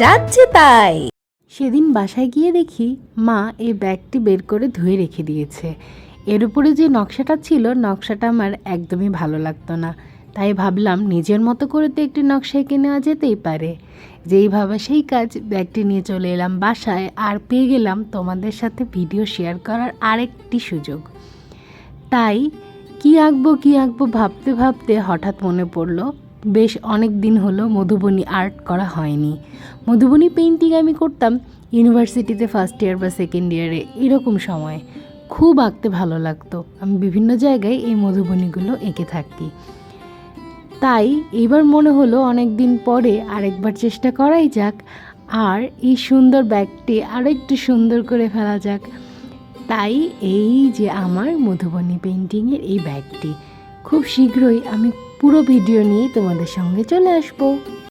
যাচ্ছে তাই। সেদিন বাসায় গিয়ে দেখি মা এই ব্যাগটি বের করে ধুয়ে রেখে দিয়েছে। এর উপরে যে নকশাটা ছিল, নকশাটা আমার একদমই ভালো লাগতো না। তাই ভাবলাম নিজের মতো করে তো একটি নকশা এঁকে নেওয়া যেতেই পারে। যেইভাবে সেই কাজ, ব্যাগটি নিয়ে চলে এলাম বাসায় আর পেয়ে গেলাম তোমাদের সাথে ভিডিও শেয়ার করার আরেকটি সুযোগ। তাই কি আঁকবো কি আঁকবো ভাবতে ভাবতে হঠাৎ মনে পড়ল বেশ অনেক দিন হলো মধুবনী আর্ট করা হয়নি। মধুবনী পেন্টিং আমি করতাম ইউনিভার্সিটিতে ফার্স্ট ইয়ার বা সেকেন্ড ইয়ারে এরকম সময়। খুব আঁকতে ভালো লাগতো। আমি বিভিন্ন জায়গায় এই মধুবনীগুলো এঁকে থাকি। তাই এইবার মনে হলো অনেক দিন পরে আরেকবার চেষ্টা করাই যাক, আর এই সুন্দর ব্যাগটি আরও একটু সুন্দর করে ফেলা যাক। তাই এই যে আমার মধুবনী পেন্টিংয়ের এই ব্যাগটি। খুব শীঘ্রই আমি পুরো ভিডিও নিয়ে তোমাদের সঙ্গে চলে আসব।